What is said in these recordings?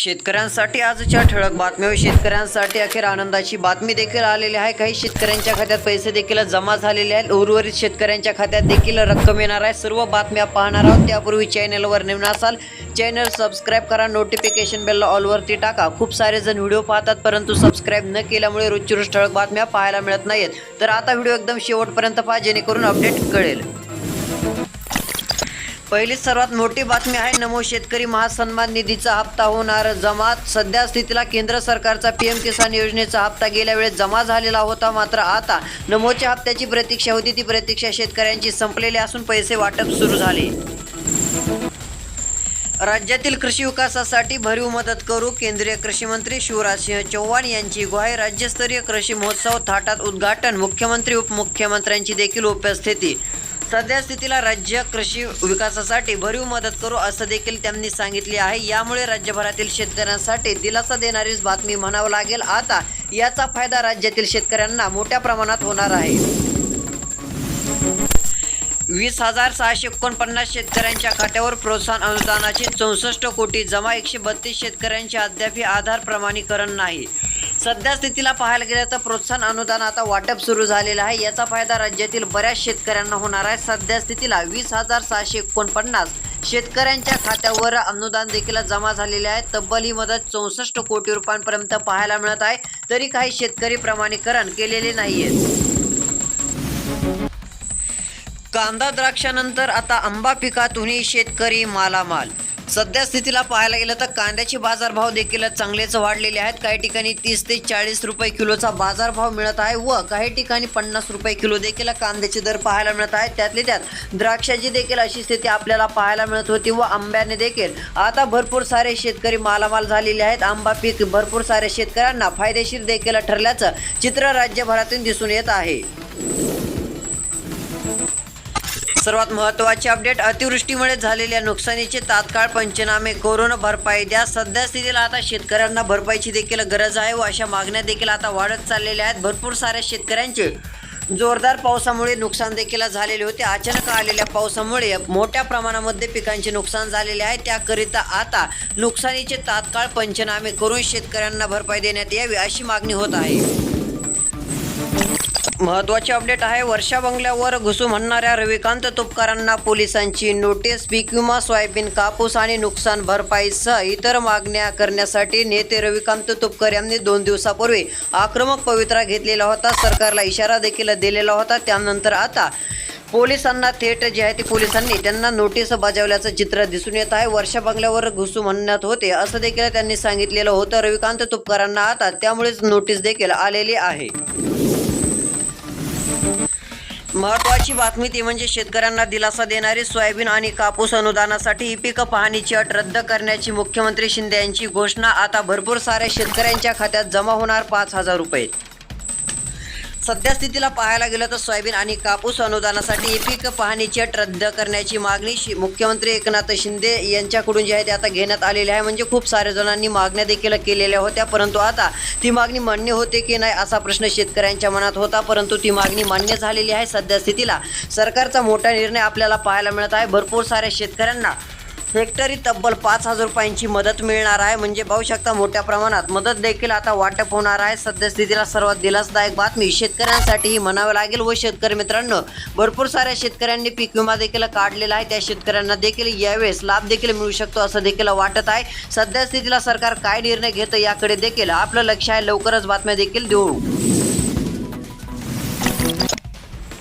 शेतकऱ्यांसाठी आजच्या ठळक बातम्या. शेतकऱ्यांसाठी अखेर आनंदाची बातमी देखील आलेली आहे. काही शेतकऱ्यांच्या खात्यात पैसे देखील जमा झालेले आहेत. उर्वरित शेतकऱ्यांच्या खात्यात देखील रक्कम येणार आहे. सर्व बातम्या पाहणार आहोत. त्यापूर्वी चॅनलवर नवीन असाल चॅनल सबस्क्राईब करा. नोटिफिकेशन बेलला ऑलवरती टाका. खूप सारे जण व्हिडिओ पाहतात परंतु सबस्क्राईब न केल्यामुळे रोजची रोज ठळक बातम्या पाहायला मिळत नाहीत तर आता व्हिडिओ एकदम शेवटपर्यंत पहा जेणेकरून अपडेट कळेल. पहिली सर्वात मोठी बातमी आहे नमो शेतकरी महासन्मान निधीचा हप्ता होणार. जमा सध्या स्थितीला केंद्र सरकारचा पीएम किसान योजनेचा हप्ता गेल्या वेळेस जमा झालेला होता मात्र आता नमोच्या हप्त्याची प्रतीक्षा होती. ती प्रतीक्षा शेतकऱ्यांची संपलेली असून पैसे वाटप सुरू झाले. राज्यातील कृषी विकासासाठी भरीव मदत करू केंद्रीय कृषी मंत्री शिवराज सिंह चौहान यांची ग्वाही. राज्यस्तरीय कृषी महोत्सव थाटात उद्घाटन. मुख्यमंत्री उपमुख्यमंत्र्यांची देखील उपस्थिती. सध्या स्थितीला राज्य कृषी विकासासाठी भरीव मदत करू असं देखील त्यांनी सांगितले आहे. यामुळे राज्यभरातील शेतकऱ्यांसाठी दिलासा देणारीच बातमी म्हणावं लागेल. आता याचा फायदा राज्यातील शेतकऱ्यांना मोठ्या प्रमाणात होणार आहे. वीस हजार सहाशे एकोणपन्नास शेतकऱ्यांच्या खात्यावर प्रोत्साहन अनुदानाचे चौसष्ट कोटी जमा एकशे बत्तीस शेतकऱ्यांचे अद्याप आधार प्रमाणीकरण नाही. सध्या स्थितीला पाहायला गेलं तर प्रोत्साहन अनुदान आता वाटप सुरू झालेलं आहे. याचा फायदा राज्यातील बऱ्याच शेतकऱ्यांना होणार आहे. सध्या स्थितीला वीस हजार सहाशे एकोणपन्नास शेतकऱ्यांच्या खात्यावर अनुदान देखील जमा झालेले आहे. तब्बल ही मदत चौसष्ट कोटी रुपयांपर्यंत पाहायला मिळत आहे. तरी काही शेतकरी प्रमाणीकरण केलेले नाहीये. कांदा द्राक्षानंतर आता आंबा पिकातूनही शेतकरी मालामाल सध्या स्थितीला पाहायला गेलं तर कांद्याचे बाजारभाव देखील चांगलेच वाढलेले आहेत. काही ठिकाणी तीस ते चाळीस रुपये किलोचा बाजारभाव मिळत आहे व काही ठिकाणी पन्नास रुपये किलो देखील कांद्याचे दर पाहायला मिळत आहेत. त्यातले त्यात द्राक्षाची देखील अशी स्थिती आपल्याला पाहायला मिळत होती व आंब्याने देखील आता भरपूर सारे शेतकरी मालामाल झालेले आहेत. आंबा पीक भरपूर साऱ्या शेतकऱ्यांना फायदेशीर देखील ठरल्याचं चित्र राज्यभरातून दिसून येत आहे. सर्वात महत्त्वाचे अपडेट अतिवृष्टीमुळे झालेल्या नुकसानीचे तात्काळ पंचनामे करून भरपाई द्या. सध्या स्थितीला आता शेतकऱ्यांना भरपाईची देखील गरज आहे व अशा मागण्या देखील आता वाढत चाललेल्या आहेत. भरपूर साऱ्या शेतकऱ्यांचे जोरदार पावसामुळे नुकसान देखील झालेले होते. अचानक आलेल्या पावसामुळे मोठ्या प्रमाणामध्ये पिकांचे नुकसान झालेले आहे. त्याकरिता आता नुकसानीचे तात्काळ पंचनामे करून शेतकऱ्यांना भरपाई देण्यात यावी अशी मागणी होत आहे. महत्त्वाचे अपडेट आहे वर्षा बंगल्यावर घुसू म्हणणाऱ्या रविकांत तुपकरांना पोलिसांची नोटीस पीक विमा सोयाबीन कापूस आणि नुकसान भरपाईसह इतर मागण्या करण्यासाठी नेते रविकांत तुपकर यांनी दोन दिवसापूर्वी आक्रमक पवित्रा घेतलेला होता सरकारला इशारा देखील दिलेला होता. त्यानंतर आता पोलिसांना थेट जे आहे ते पोलिसांनी त्यांना नोटीस बजावल्याचं चित्र दिसून येत आहे. वर्षा बंगल्यावर घुसू म्हणण्यात होते असं देखील त्यांनी सांगितलेलं होतं. रविकांत तुपकरांना आता त्यामुळेच नोटीस देखील आलेली आहे. महत्वाची बातमी ती म्हणजे शेतकऱ्यांना दिलासा देणारी सोयाबीन आणि कापूस अनुदानासाठी ई पीक पाहणीची अट रद्द करण्याची मुख्यमंत्री शिंदे यांची घोषणा. आता भरपूर साऱ्या शेतकऱ्यांच्या खात्यात जमा होणार पाच हजार रुपये. सद्यस्थितीला पाहायला गेलं तर सोयाबीन आणि कापूस अनुदानासाठी पीक पाहणीची अट रद्द करण्याची मागणी मुख्यमंत्री एकनाथ शिंदे यांच्याकडून जी आहे ते आता घेण्यात आलेली आहे. म्हणजे खूप साऱ्या जणांनी मागण्या देखील केलेल्या होत्या परंतु आता ती मागणी मान्य होते की नाही असा प्रश्न शेतकऱ्यांच्या मनात होता परंतु ती मागणी मान्य झालेली आहे. सध्या स्थितीला सरकारचा मोठा निर्णय आपल्याला पाहायला मिळत आहे. भरपूर साऱ्या शेतकऱ्यांना हेक्टरी तब्बल पाच हजार रुपयांची मदत मिळणार आहे. म्हणजे पाहू शकता मोठ्या प्रमाणात मदत देखील आता वाटप होणार आहे. सद्यस्थितीला सर्वात दिलासदायक बातमी शेतकऱ्यांसाठीही म्हणावं लागेल व शेतकरी मित्रांनो भरपूर साऱ्या शेतकऱ्यांनी पीक विमा देखील काढलेला आहे. त्या शेतकऱ्यांना देखील यावेळेस लाभ देखील मिळू शकतो असं देखील वाटत आहे. सद्यस्थितीला सरकार काय निर्णय घेतं याकडे देखील आपलं लक्ष आहे. लवकरच बातम्या देखील देऊ.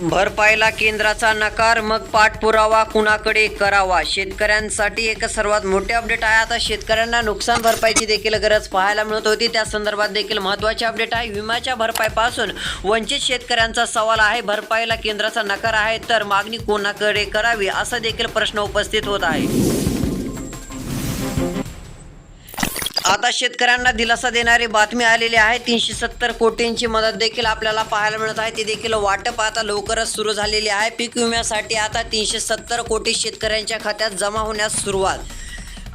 भरपाईला केंद्राचा नकार मग पाठपुरावा कुणाकडे करावा? शेतकऱ्यांसाठी एक सर्वात मोठे अपडेट आहे. आता शेतकऱ्यांना नुकसान भरपाईची देखील गरज पाहायला मिळत होती. त्या संदर्भात देखील महत्त्वाचे अपडेट आहे. विम्याच्या भरपाईपासून वंचित शेतकऱ्यांचा सवाल आहे. भरपाईला केंद्राचा नकार आहे तर मागणी कोणाकडे करावी? असा देखील प्रश्न उपस्थित होत आहे. आता शेतकऱ्यांना दिलासा देणारी बातमी आलेली आहे. तीनशे सत्तर कोटींची मदत देखील आपल्याला पाहायला मिळत आहे. ती देखील वाटप आता लवकरच सुरू झालेली आहे. पीक विम्यासाठी आता तीनशे सत्तर कोटी शेतकऱ्यांच्या खात्यात जमा होण्यास सुरुवात.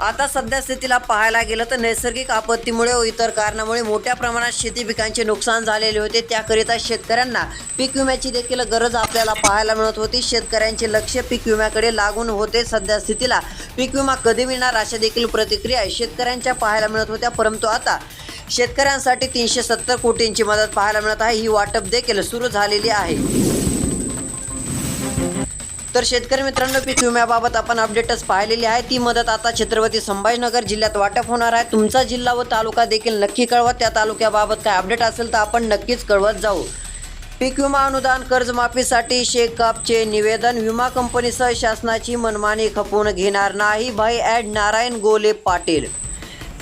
आता सध्या स्थितीला पाहायला गेलं तर नैसर्गिक आपत्तीमुळे व इतर कारणामुळे मोठ्या प्रमाणात शेती पिकांचे नुकसान झालेले होते. त्याकरिता शेतकऱ्यांना पीक विम्याची देखील गरज आपल्याला पाहायला मिळत होती. शेतकऱ्यांचे लक्ष पीक विम्याकडे लागून होते. सध्या स्थितीला पीक विमा कधी मिळणार अशा देखील प्रतिक्रिया शेतकऱ्यांच्या पाहायला मिळत होत्या. परंतु आता शेतकऱ्यांसाठी तीनशे सत्तर कोटींची मदत पाहायला मिळत आहे. ही वाटप देखील सुरू झालेली आहे. तर शेतकरी मित्रांनो पीक विम्याबाबत आपण अपडेटच पाहिलेली आहे. ती मदत आता छत्रपती संभाजीनगर जिल्ह्यात वाटप होणार आहे. तुमचा जिल्हा व तालुका देखील नक्की कळवा. त्या तालुक्याबाबत काय अपडेट असेल तर आपण नक्कीच कळवत जाऊ. पीक विमा अनुदान कर्जमाफीसाठी शेकापचे निवेदन. विमा कंपनीसह शासनाची मनमानी खपवून घेणार नाही. भाई ॲड नारायण गोले पाटील.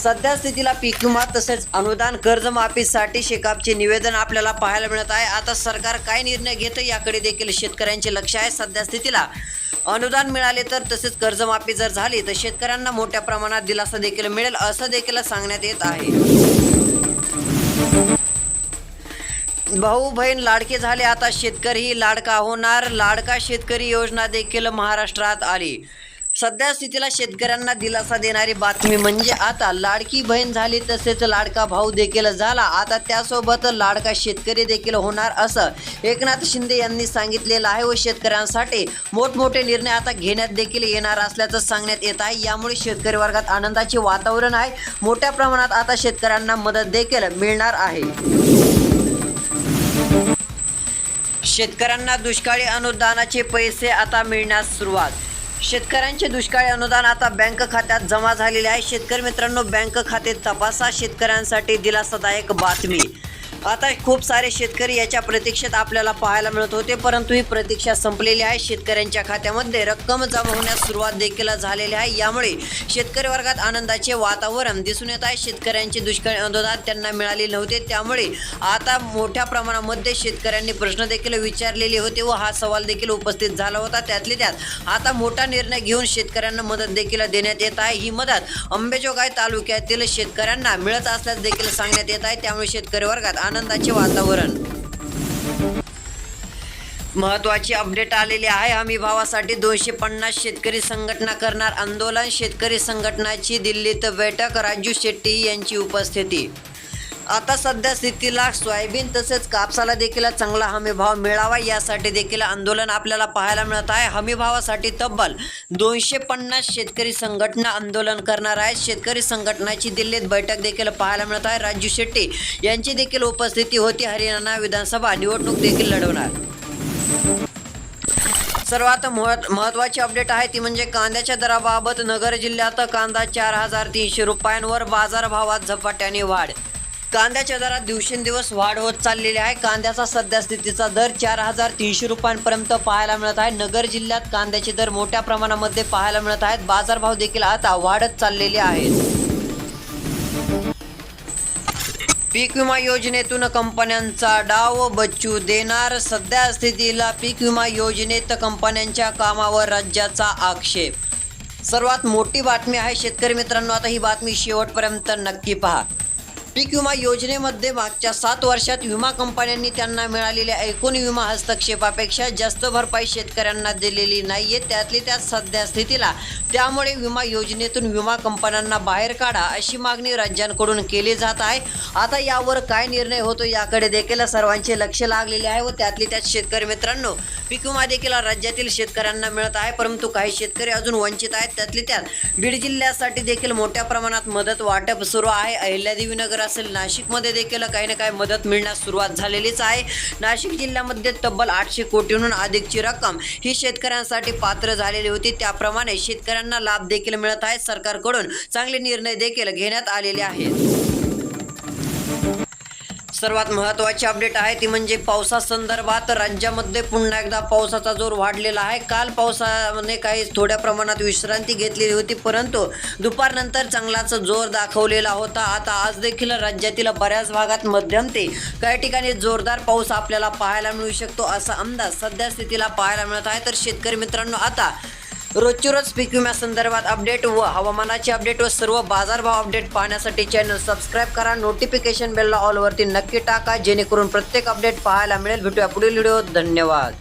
सध्या स्थितीला पीक विमा तसेच अनुदान कर्जमाफीसाठी शेकापचे निवेदन आपल्याला पाहायला मिळत आहे. आता सरकार काय निर्णय घेतं याकडे देखील शेतकऱ्यांचे लक्ष आहे. सध्या स्थितीला अनुदान मिळाले तर तसेच कर्जमाफी जर झाली तर शेतकऱ्यांना मोठ्या प्रमाणात दिलासा देखील मिळेल असं देखील सांगण्यात येत आहे. भाऊ बहीण लाडके झाले आता शेतकरी लाडका होणार. लाडका शेतकरी योजना देखील महाराष्ट्रात आली. सध्या स्थितीला शेतकऱ्यांना दिलासा देणारी बातमी म्हणजे आता लाडकी बहीण झाली तसेच लाडका भाऊ देखील झाला. आता त्यासोबत लाडका शेतकरी देखील होणार असं एकनाथ शिंदे यांनी सांगितलेलं आहे व शेतकऱ्यांसाठी मोठमोठे निर्णय आता घेण्यात देखील येणार असल्याचं सांगण्यात येत आहे. यामुळे शेतकरी वर्गात आनंदाचे वातावरण आहे. मोठ्या प्रमाणात आता शेतकऱ्यांना मदत देखील मिळणार आहे. शेतकऱ्यांना दुष्काळी अनुदानाचे पैसे आता मिळण्यास सुरुवात शेतकऱ्यांचे दुष्काळी अनुदान आता बँक खात्यात जमा झालेले आहे. शेतकरी मित्रांनो बँक खाते तपासा. शेतकऱ्यांसाठी दिलासादायक बातमी. आता खूप सारे शेतकरी याच्या प्रतीक्षेत आपल्याला पाहायला मिळत होते परंतु ही प्रतीक्षा संपलेली आहे. शेतकऱ्यांच्या खात्यामध्ये रक्कम जमा होण्यास सुरुवात देखील झालेली आहे. यामुळे शेतकरी वर्गात आनंदाचे वातावरण दिसून येत आहे. शेतकऱ्यांचे दुष्काळी अनुदान त्यांना मिळाले नव्हते. त्यामुळे आता मोठ्या प्रमाणामध्ये शेतकऱ्यांनी प्रश्न देखील विचारलेले होते व हा सवाल देखील उपस्थित झाला होता. त्यातले त्यात आता मोठा निर्णय घेऊन शेतकऱ्यांना मदत देखील देण्यात येत आहे. ही मदत अंबेजोगाई तालुक्यातील शेतकऱ्यांना मिळत असल्यास देखील सांगण्यात येत आहे. त्यामुळे शेतकरी वर्गात आनंदाचे वातावरण. महत्वाची अपडेट आलेली आहे. हमी भावासाठी दोनशे पन्नास शेतकरी संघटना करणार आंदोलन. शेतकरी संघटनाची दिल्लीत बैठक. राजू शेट्टी यांची उपस्थिती. आता सध्या स्थितीला सोयाबीन तसेच कापसाला देखील चांगला हमीभाव मिळावा यासाठी देखील आंदोलन आपल्याला पाहायला मिळत आहे. हमीभावासाठी तब्बल दोनशे पन्नास शेतकरी संघटना आंदोलन करणार आहेत. शेतकरी संघटनाची दिल्लीत बैठक देखील पाहायला मिळत आहे. राजू शेट्टी यांची देखील उपस्थिती होती. हरियाणा विधानसभा निवडणूक देखील लढवणार. सर्वात महत्वाची महत्त्वाची अपडेट आहे ती म्हणजे कांद्याच्या दराबाबत नगर जिल्ह्यात कांदा चार हजार तीनशे रुपयांवर बाजारभावात झपाट्याने वाढ कांद्याच्या दरात दिवसेंदिवस वाढ होत चाललेली आहे. कांद्याचा सध्या स्थितीचा दर चार हजार तीनशे रुपयांपर्यंत पाहायला मिळत आहे. नगर जिल्ह्यात कांद्याचे दर मोठ्या प्रमाणामध्ये पाहायला मिळत आहेत. बाजारभाव देखील आता वाढत चाललेले आहेत. पीक विमा योजनेतून कंपन्यांचा डाव बच्चू देणार. सध्या स्थितीला पीक विमा योजनेत कंपन्यांच्या कामावर राज्याचा आक्षेप. सर्वात मोठी बातमी आहे. शेतकरी मित्रांनो आता ही बातमी शेवटपर्यंत नक्की पहा. पीक विमा योजनेमध्ये मागच्या सात वर्षात विमा कंपन्यांनी त्यांना मिळालेल्या एकूण विमा हस्तक्षेपापेक्षा जास्त भरपाई शेतकऱ्यांना दिलेली नाहीये. त्यातली त्यात सध्या स्थितीला त्यामुळे विमा योजनेतून विमा कंपन्यांना बाहेर काढा अशी मागणी राज्यांकडून केली जात आहे. आता यावर काय निर्णय होतो याकडे देखील सर्वांचे लक्ष लागलेले आहे व त्यातली त्यात शेतकरी मित्रांनो पीक विमा देखील राज्यातील शेतकऱ्यांना मिळत आहे परंतु काही शेतकरी अजून वंचित आहेत. त्यातली त्यात बीड जिल्ह्यासाठी देखील मोठ्या प्रमाणात मदत वाटप सुरू आहे. अहिल्यादेवीनगर नगर असेल. नाशिकमध्ये देखील काही ना काही मदत मिळण्यास सुरुवात झालेलीच आहे. नाशिक जिल्ह्यामध्ये तब्बल आठशे कोटीहून अधिकची रक्कम ही शेतकऱ्यांसाठी पात्र झालेली होती. त्याप्रमाणे शेतकऱ्यांना लाभ देखील मिळत आहे. सरकारकडून चांगले निर्णय देखील घेण्यात आलेले आहेत. सर्वात महत्त्वाची अपडेट आहे ती म्हणजे पावसासंदर्भात राज्यामध्ये पुन्हा एकदा पावसाचा जोर वाढलेला आहे. काल पावसाने काही थोड्या प्रमाणात विश्रांती घेतलेली होती परंतु दुपारनंतर चांगलाच जोर दाखवलेला होता. आता आज देखील राज्यातील बऱ्याच भागात मध्यम ते काही ठिकाणी जोरदार पाऊस आपल्याला पाहायला मिळू शकतो असा अंदाज सध्या स्थितीला पाहायला मिळत आहे. तर शेतकरी मित्रांनो आता रोजची रोज पीक विम्यासंदर्भात अपडेट व हवामानाचे अपडेट व सर्व बाजारभाव अपडेट पाहण्यासाठी चॅनल सबस्क्राईब करा. नोटिफिकेशन बेलला ऑलवरती नक्की टाका जेणेकरून प्रत्येक अपडेट पाहायला मिळेल. भेटूया पुढील व्हिडिओ धन्यवाद.